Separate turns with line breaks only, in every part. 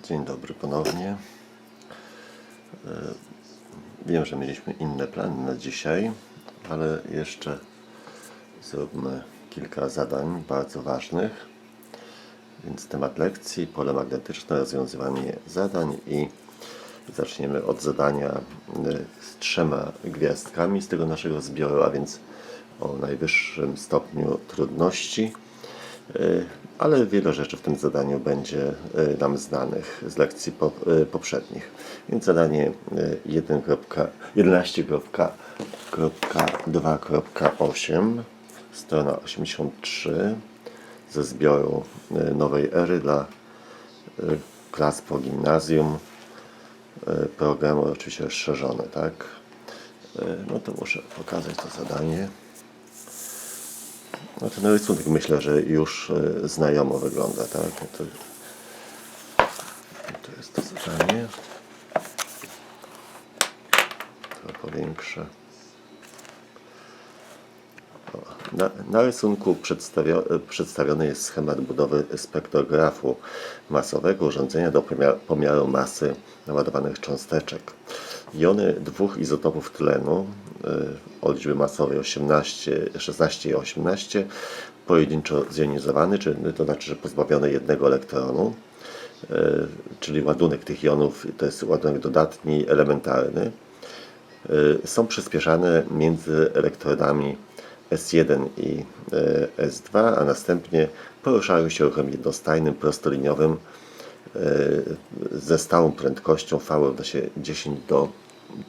Dzień dobry ponownie. E, Wiem, że mieliśmy inne plany na dzisiaj, ale jeszcze zróbmy kilka zadań bardzo ważnych. Więc temat lekcji, pole magnetyczne, rozwiązywanie zadań i zaczniemy od zadania e, z trzema gwiazdkami z tego naszego zbioru, a więc o najwyższym stopniu trudności. Y, ale wiele rzeczy w tym zadaniu będzie y, nam znanych z lekcji y, poprzednich. Więc zadanie y, 1.11.2.8, strona 83 ze zbioru nowej ery dla klas po gimnazjum. Programy oczywiście rozszerzone, tak? No to muszę pokazać to zadanie. No ten rysunek myślę, że już e, znajomo wygląda, tak? No to, to jest to zadanie. To powiększę. O, Na, na rysunku przedstawio, e, przedstawiony jest schemat budowy spektrografu masowego urządzenia do pomiaru masy naładowanych cząsteczek. Jony dwóch izotopów tlenu y, o liczbie masowej 18, 16 i 18 pojedynczo zjonizowany, czyli to znaczy, że pozbawione jednego elektronu, y, czyli ładunek tych jonów to jest ładunek dodatni, elementarny, y, są przyspieszane między elektrodami S1 i y, S2, a następnie poruszają się ruchem jednostajnym, prostoliniowym ze stałą prędkością V równa się 10 do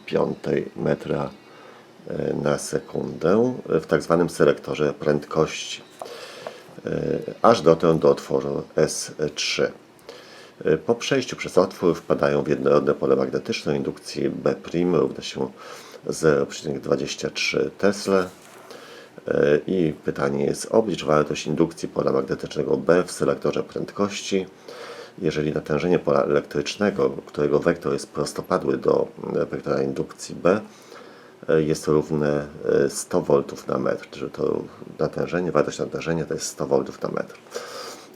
5 metra y, na sekundę w tak zwanym selektorze prędkości, y, aż dotąd do otworu S3. Y, Po przejściu przez otwór wpadają w jednorodne pole magnetyczne indukcji B' równa się 0,23 Tesla. E, I pytanie jest, oblicz wartość indukcji pola magnetycznego B w selektorze prędkości. Jeżeli natężenie pola elektrycznego, którego wektor jest prostopadły do e, wektora indukcji B, e, jest równe e, 100 V na metr, czyli to natężenie, wartość natężenia to jest 100 V na metr.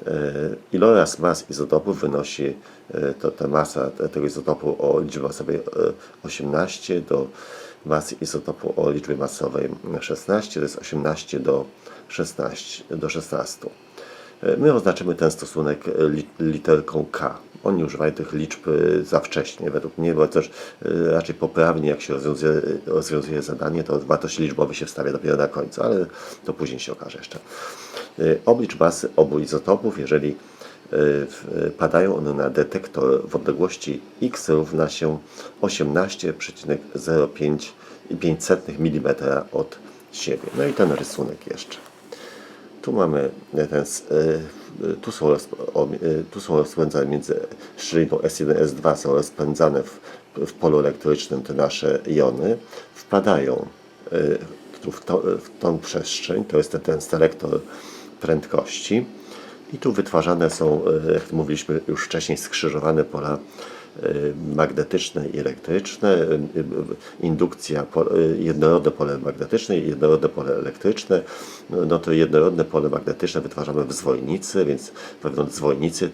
E, Iloraz mas izotopów wynosi e, to, ta masa tego izotopu o liczbie masowej e, 18 do masy izotopu o liczbie masowej 16, to jest 18 do 16. Do 16. E, My oznaczymy ten stosunek e, li- literką K. Oni używają tych liczb e, za wcześnie, według mnie, bo też raczej poprawnie, jak się rozwiązuje, rozwiązuje zadanie, to wartość liczbowe się wstawia dopiero na końcu, ale to później się okaże jeszcze. Oblicz masy obu izotopów, jeżeli padają one na detektor w odległości x równa się 18,05 mm od siebie. No i ten rysunek jeszcze. Tu mamy ten, s- e, tu są, e, tu są rozpędzane między szyjną S1 S2 są rozpędzane w, w polu elektrycznym te nasze jony, wpadają e, w, to, w tą przestrzeń, to jest ten, ten selektor prędkości. I tu wytwarzane są, e, jak mówiliśmy już wcześniej, skrzyżowane pola e, magnetyczne i elektryczne, e, indukcja, e, jednorodne pole magnetyczne i jednorodne pole elektryczne. No, no to jednorodne pole magnetyczne wytwarzamy w zwojnicy, więc wewnątrz zwojnicy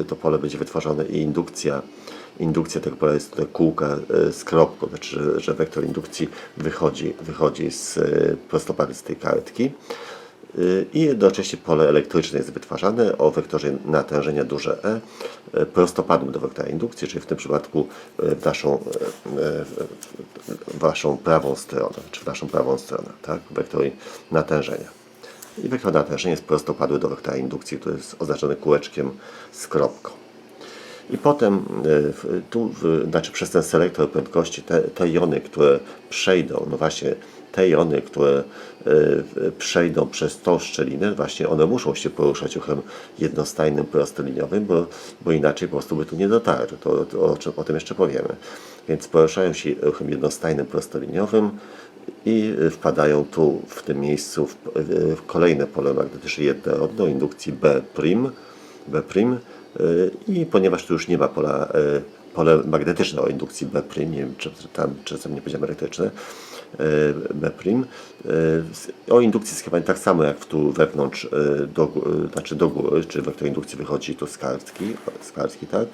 e, to pole będzie wytwarzane i indukcja indukcja tego pola jest tutaj kółka z kropką, znaczy, że, że wektor indukcji wychodzi, wychodzi z e, prostopady z tej kartki. I jednocześnie pole elektryczne jest wytwarzane o wektorze natężenia duże E e, prostopadłym do wektora indukcji, czyli w tym przypadku e, w naszą, e, w prawą stronę, czy w naszą prawą stronę, tak? Wektor natężenia. I wektor natężenia jest prostopadły do wektora indukcji, który jest oznaczony kółeczkiem z kropką. I potem tu, znaczy przez ten selektor prędkości, te, te jony, które przejdą, no właśnie te jony, które e, przejdą przez tą szczelinę, właśnie one muszą się poruszać ruchem jednostajnym, prostoliniowym, bo, bo inaczej po prostu by tu nie dotarły. To, to o, czym, o tym jeszcze powiemy. Więc poruszają się ruchem jednostajnym, prostoliniowym i e, wpadają tu w tym miejscu w, w, w kolejne pole magnetyczne jednorodne indukcji B', B' i ponieważ tu już nie ma pola, pole magnetyczne o indukcji B', nie wiem czy tam czasem nie powiedziałem elektryczne, Beprim. E, O indukcji skierowanej tak samo jak tu wewnątrz, e, do, e, znaczy do góry, czy wektor indukcji wychodzi tu z kartki, z kartki tak?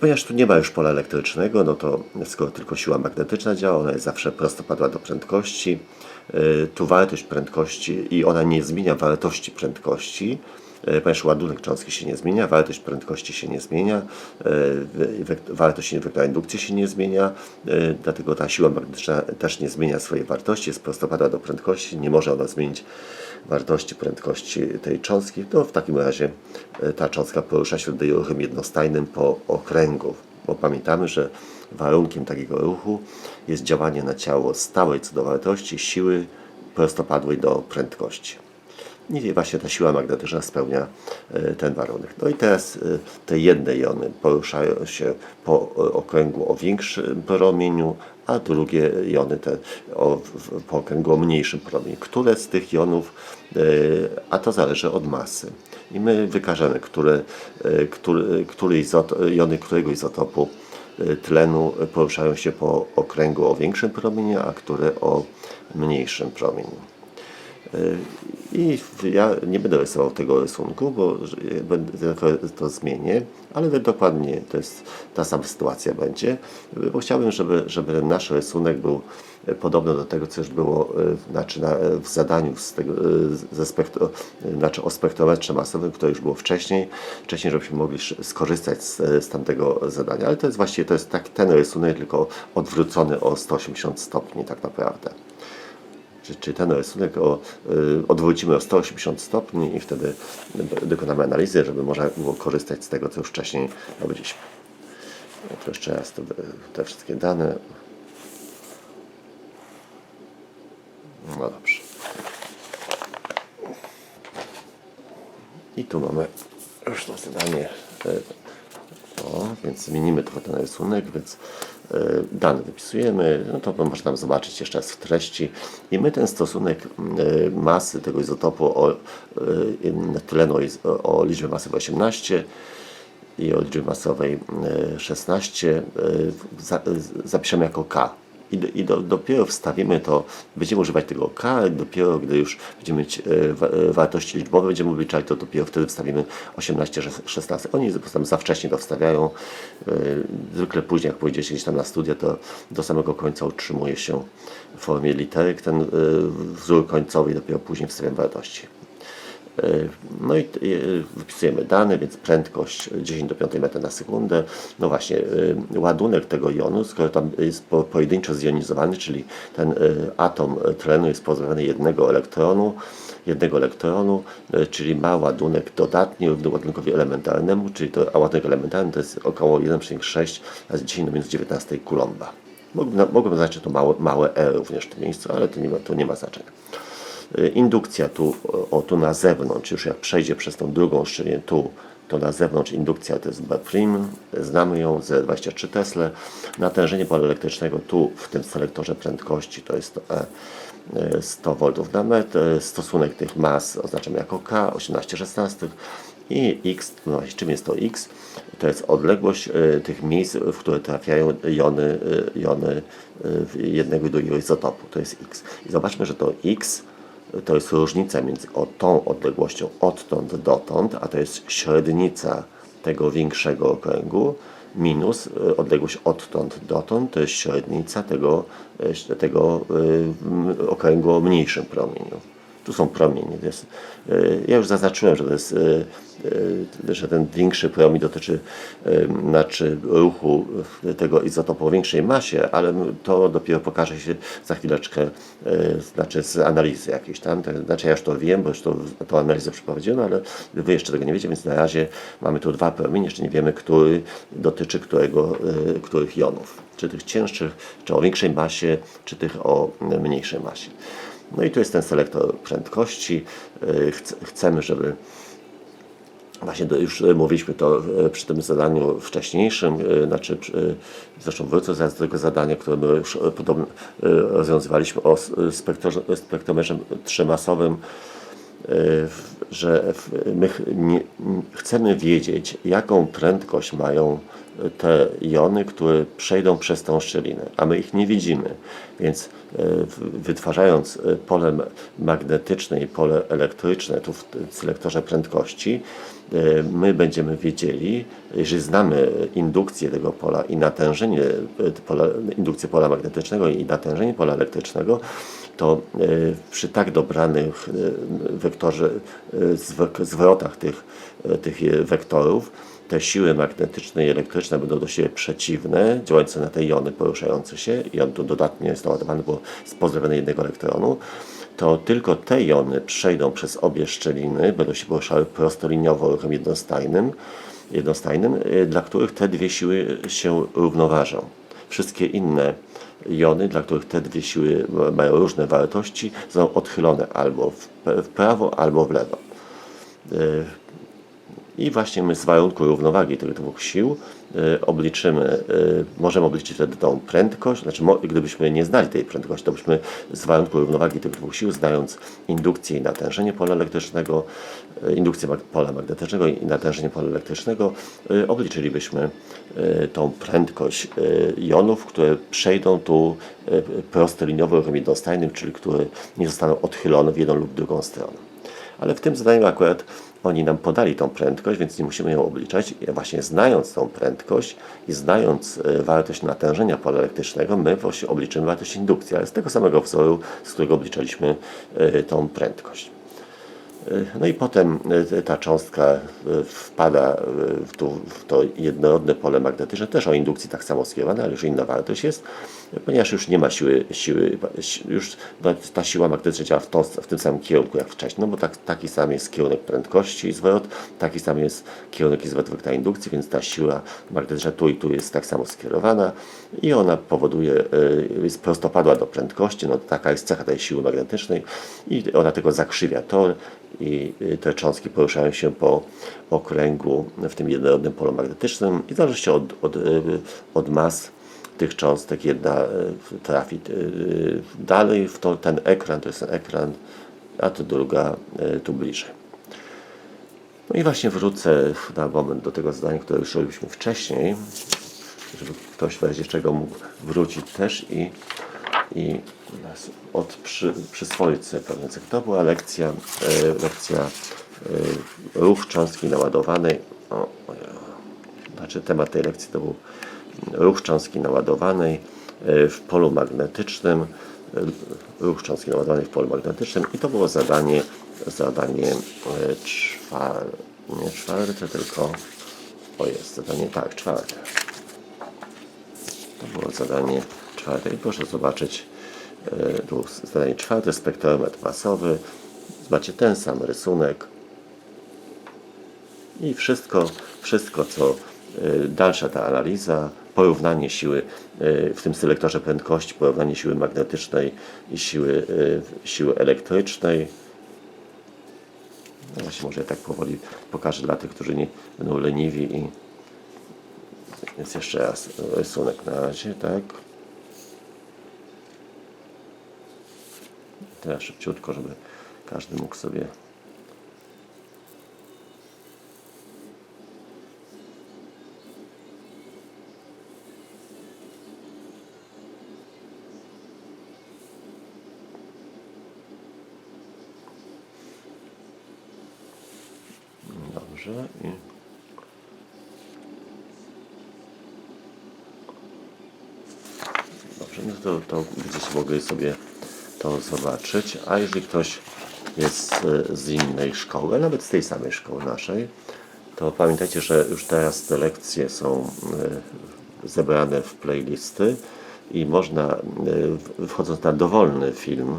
Ponieważ tu nie ma już pola elektrycznego, no to skoro tylko siła magnetyczna działa, ona jest zawsze prostopadła do prędkości. Tu wartość prędkości i ona nie zmienia wartości prędkości, ponieważ ładunek cząstki się nie zmienia, wartość prędkości się nie zmienia, wek- wartość wektora indukcji się nie zmienia, yy, dlatego ta siła magnetyczna też nie zmienia swojej wartości, jest prostopadła do prędkości, nie może ona zmienić wartości prędkości tej cząstki, to w takim razie e, ta cząstka porusza się tutaj ruchem jednostajnym po okręgu. Bo pamiętamy, że warunkiem takiego ruchu jest działanie na ciało stałej co do wartości siły prostopadłej do prędkości. I właśnie ta siła magnetyczna spełnia e, ten warunek. No i teraz e, te jedne jony poruszają się po e, okręgu o większym promieniu, a drugie jony te o, po okręgu o mniejszym promieniu. Które z tych jonów, a to zależy od masy. I my wykażemy, które, e, który, który izot, jony którego izotopu tlenu poruszają się po okręgu o większym promieniu, a które o mniejszym promieniu. I w- ja nie będę rysował tego rysunku, bo to zmienię, ale dokładnie to jest ta sama sytuacja będzie, bo chciałbym, żeby, żeby ten nasz rysunek był e, podobny do tego, co już było znaczy na, w zadaniu z tego, ze spektro, znaczy o spektrometrze masowym, które już było wcześniej, wcześniej, żebyśmy mogli skorzystać z, z tamtego zadania, ale to jest właściwie to jest tak, ten rysunek, tylko odwrócony o 180 stopni tak naprawdę czy, czy ten rysunek o, y, odwrócimy o 180 stopni i wtedy dokonamy analizy, żeby można było korzystać z tego, co już wcześniej robiliśmy. To jeszcze raz te, te wszystkie dane. No dobrze. I tu mamy już to zadanie. y, o, więc zmienimy trochę ten rysunek, więc dane wypisujemy, no to można tam zobaczyć jeszcze raz w treści i my ten stosunek e, masy tego izotopu o, e, tlenu o, liczbie masowej 18 i o liczbie masowej e, 16 e, za, zapiszemy jako K. I, do, i do, dopiero wstawimy to, będziemy używać tego K, dopiero gdy już będziemy mieć e, e, wartości liczbowe, będziemy obliczać, to dopiero wtedy wstawimy 18, 16. Oni prostu za wcześnie to wstawiają. E, Zwykle później, jak pójdziecie gdzieś tam na studia, to do samego końca utrzymuje się w formie literek ten wzór końcowy i dopiero później wstawiam wartości. E, No i e, wypisujemy dane, więc prędkość 10 do 5 metra na sekundę. No właśnie, e, ładunek tego jonu, skoro tam jest po- pojedynczo zjonizowany, czyli ten atom tlenu jest pozbawiony jednego elektronu, jednego elektronu, czyli ma ładunek dodatni równy ładunkowi elementarnemu, czyli to, a ładunek elementarny to jest około 1,6 razy 10 do minus 19 kulomba. Mógłbym, mógłbym znaczyć to małe, małe e również w tym miejscu, ale to nie ma, to nie ma znaczenia. Y, Indukcja tu, o tu na zewnątrz, już jak przejdzie przez tą drugą szczelinię tu, to na zewnątrz indukcja to jest B', znamy ją z 23 Tesla. Natężenie pola elektrycznego tu w tym selektorze prędkości to jest to E, y, 100 V na metr. Stosunek tych mas oznaczamy jako K, 18 16 i X, no czym jest to X? To jest odległość y, tych miejsc, w które trafiają jony, y, jony y, jednego i drugiego izotopu. To jest X. I zobaczmy, że to X to jest różnica między tą odległością odtąd dotąd, a to jest średnica tego większego okręgu, minus y, odległość odtąd dotąd, to jest średnica tego, y, tego y, okręgu o mniejszym promieniu. Tu są promienie. Y, ja już zaznaczyłem, że jest, y, y, że ten większy promień dotyczy znaczy ruchu tego izotopu o większej masie, ale to dopiero pokaże się za chwileczkę, znaczy z analizy jakiejś tam. To Znaczy ja już to wiem, bo już to, tą analizę przeprowadziłem, ale wy jeszcze tego nie wiecie, więc na razie mamy tu dwa promienie, jeszcze nie wiemy, który dotyczy którego, których jonów. Czy tych cięższych, czy o większej masie, czy tych o mniejszej masie. No i tu jest ten selektor prędkości. Y, chc- Chcemy, żeby Właśnie już mówiliśmy to e, przy tym zadaniu wcześniejszym, e, znaczy zresztą wrócę zaraz do tego zadania, które my już podobno rozwiązywaliśmy o spektrometrze trzymasowym, że my chcemy wiedzieć, jaką prędkość mają te jony, które przejdą przez tą szczelinę, a my ich nie widzimy. Więc e, wytwarzając e, pole magnetyczne i pole elektryczne tu w selektorze prędkości, e, my będziemy wiedzieli, jeżeli znamy indukcję tego pola i natężenie indukcję pola magnetycznego i natężenie pola elektrycznego, to e, przy tak dobranych e, wektorze, e, zwrot- zwrotach tych, tych wektorów, te siły magnetyczne i elektryczne będą do siebie przeciwne, działające na te jony poruszające się i on tu dodatnie jest naładowany, bo z pozbawiony jednego elektronu, to tylko te jony przejdą przez obie szczeliny, będą się poruszały prostoliniowo ruchem jednostajnym, jednostajnym, dla których te dwie siły się równoważą. Wszystkie inne jony, dla których te dwie siły ma- mają różne wartości, są odchylone albo w, w prawo, albo w lewo. I właśnie my z warunku równowagi tych dwóch sił y, obliczymy, y, możemy obliczyć wtedy tą prędkość, znaczy gdybyśmy nie znali tej prędkości, to byśmy z warunku równowagi tych dwóch sił, znając indukcję i natężenie pola elektrycznego, y, indukcję pola magnetycznego i natężenie pola elektrycznego, obliczylibyśmy tą prędkość jonów, które przejdą tu prostoliniowo ruchem jednostajnym, czyli które nie zostaną odchylone w jedną lub drugą stronę. Ale w tym zadaniu akurat oni nam podali tą prędkość, więc nie musimy ją obliczać. Właśnie znając tą prędkość i znając e, wartość natężenia pola elektrycznego, my właśnie obliczymy wartość indukcji, ale z tego samego wzoru, z którego obliczaliśmy e, tą prędkość. E, No i potem ta cząstka wpada w to jednorodne pole magnetyczne, też o indukcji tak samo skierowane, ale już inna wartość jest, ponieważ już nie ma siły, siły si- już ta siła magnetyczna działa w, tą, w tym samym kierunku jak wcześniej, no bo tak, taki sam jest kierunek prędkości i zwrot, taki sam jest kierunek i zwrot wektora indukcji, więc ta siła magnetyczna tu i tu jest tak samo skierowana i ona powoduje, e, jest prostopadła do prędkości, no taka jest cecha tej siły magnetycznej i ona tylko zakrzywia tor i y, te cząstki poruszają się po okręgu w tym jednorodnym polu magnetycznym i w zależności od, od, y, od mas tych cząstek jedna y, trafi y, dalej w to, ten ekran, to jest ten ekran, a to druga y, tu bliżej. No i właśnie wrócę na moment do tego zadania, które już robiliśmy wcześniej, żeby ktoś w razie czego mógł wrócić też i, i od przy, przyswoić sobie pewne cechy. To była lekcja, e, lekcja e, ruch cząstki naładowanej. O, znaczy temat tej lekcji to był ruch cząstki naładowanej e, w polu magnetycznym, e, ruch cząstki naładowanej w polu magnetycznym i to było zadanie, zadanie e, czwar, nie czwarte, tylko o jest zadanie, tak, czwarte. To było zadanie czwarte i proszę zobaczyć zadanie czwarte, spektrometr masowy. Zobaczcie ten sam rysunek i wszystko, wszystko co dalsza ta analiza, porównanie siły e, w tym selektorze prędkości, porównanie siły magnetycznej i siły, e, siły elektrycznej. No właśnie może ja tak powoli pokażę dla tych, którzy nie będą leniwi i więc jeszcze raz rysunek na razie, tak. Teraz szybciutko, żeby każdy mógł sobie Dobrze. I... Dobrze, no to, to będziecie mogli sobie to zobaczyć. A jeżeli ktoś jest e, z innej szkoły, nawet z tej samej szkoły naszej, to pamiętajcie, że już teraz te lekcje są e, zebrane w playlisty i można, e, wchodząc na dowolny film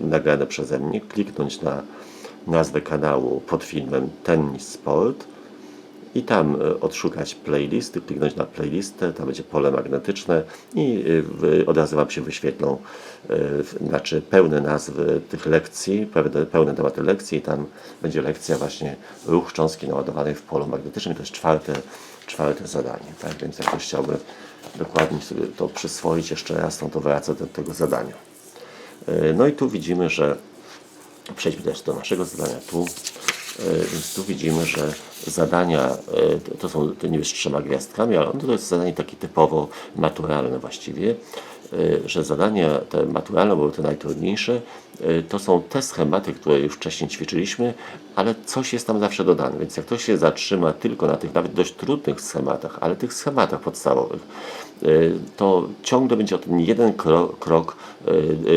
nagrany przeze mnie, kliknąć na nazwę kanału pod filmem Tennis Sport i tam e, odszukać playlisty, kliknąć na playlistę, tam będzie pole magnetyczne i e, od razu Wam się wyświetlą e, znaczy pełne nazwy tych lekcji, pełne, tematy lekcji i tam będzie lekcja właśnie ruch cząstki naładowanej w polu magnetycznym. To jest czwarte, czwarte zadanie. Tak? Więc jak ktoś chciałby dokładnie sobie to przyswoić jeszcze raz, no to wraca do tego zadania. No i tu widzimy, że przejdźmy też do naszego zadania tu. Więc tu widzimy, że zadania, e, to- są to niby z trzema gwiazdkami, ale to jest zadanie takie typowo maturalne właściwie, że zadania te maturalne były te najtrudniejsze, e, to są te schematy, które już wcześniej ćwiczyliśmy, ale coś jest tam zawsze dodane, więc jak ktoś się zatrzyma tylko na tych nawet dość trudnych schematach, ale tych schematach podstawowych, e, to ciągle będzie o ten jeden krok, krok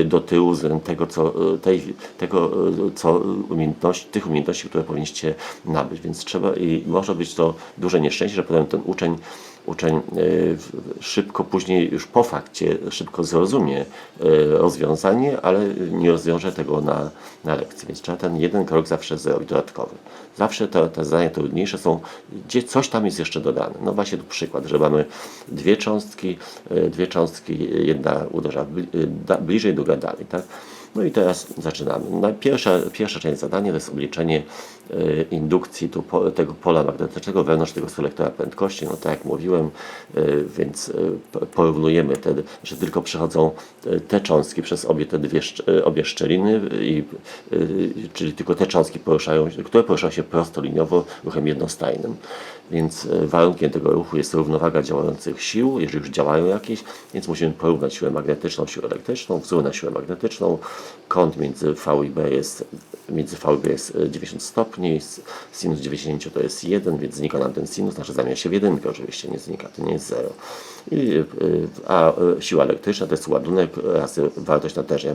do tyłu względem tego, co, tej, tego co umiejętności, tych umiejętności, które powinniście nabyć, więc trzeba i może być to duże nieszczęście, że potem ten uczeń uczeń e, szybko później już po fakcie szybko zrozumie e, rozwiązanie, ale nie rozwiąże tego na, na lekcji, więc trzeba ten jeden krok zawsze zrobić dodatkowy. Zawsze te, te zadania trudniejsze są, gdzie coś tam jest jeszcze dodane. No właśnie tu przykład, że mamy dwie cząstki, e, dwie cząstki, jedna uderza bliżej, druga dalej, tak? No i teraz zaczynamy. No, pierwsza, pierwsza część zadania to jest obliczenie e, indukcji tego pola magnetycznego wewnątrz tego selektora prędkości. No tak jak mówiłem, e, więc p- porównujemy te, że tylko przechodzą te cząstki przez obie te dwie, obie szczeliny, i, czyli tylko te cząstki poruszają, które poruszają się prostoliniowo ruchem jednostajnym. Więc warunkiem tego ruchu jest równowaga działających sił, jeżeli już działają jakieś, więc musimy porównać siłę magnetyczną, siłę elektryczną, wzór na siłę magnetyczną, kąt między V i B jest, między V i B jest e, 90 stopni, s- sinus 90 to jest 1, więc znika nam ten sinus, znaczy zamienia się w jedynkę oczywiście, nie znika, to nie jest 0. I, e, a e, siła elektryczna to jest ładunek razy wartość natężenia